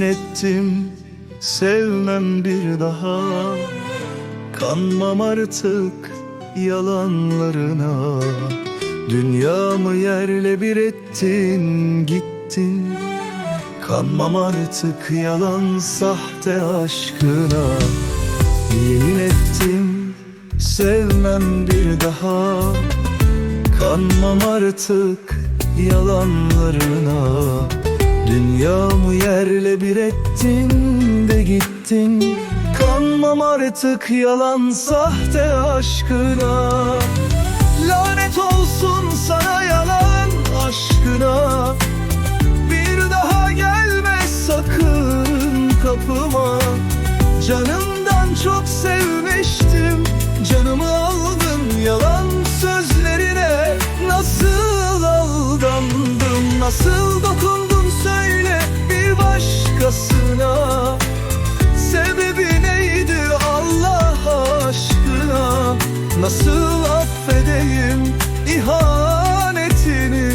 ettim sevmem bir daha. Kanmam artık yalanlarına. Dünyamı yerle bir ettin gittin. Kanmam artık yalan sahte aşkına. Yemin ettim sevmem bir daha. Kanmam artık yalanlarına Dünyamı yerle bir ettin de gittin. Kanmam artık yalan sahte aşkına. Lanet olsun sana yalan aşkına. Bir daha gelme sakın kapıma. Canımdan çok sevmiştim. Canımı aldın yalan sözlerine. Nasıl aldandım Nasıl bir başkasına. Sebebi neydi Allah aşkına? Nasıl affedeyim ihanetini?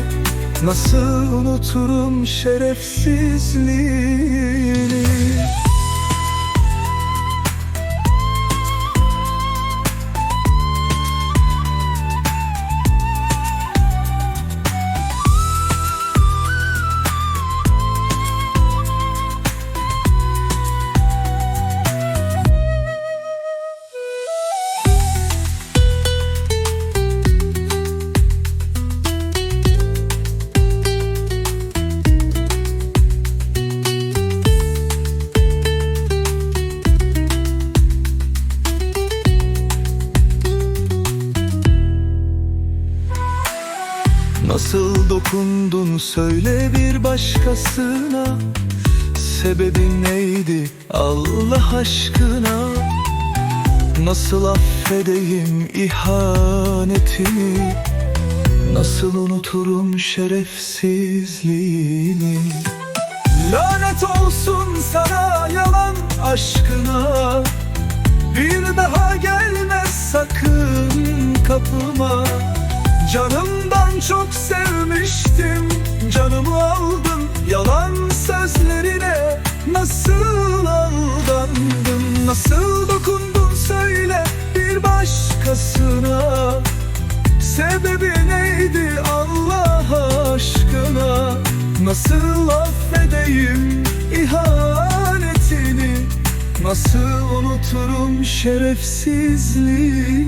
Nasıl unuturum şerefsizliğini Nasıl dokundun söyle bir başkasına. Sebebi neydi Allah aşkına? Nasıl affedeyim ihanetini Nasıl unuturum şerefsizliğini? Lanet olsun sana yalan aşkına. Bir daha gelme sakın kapıma. Canımdan çok sevmiştim Canımı aldın. Yalan sözlerine Nasıl aldandım? Nasıl dokundun söyle bir başkasına. Sebebi neydi Allah aşkına? Nasıl affedeyim ihanetini? Nasıl unuturum şerefsizliği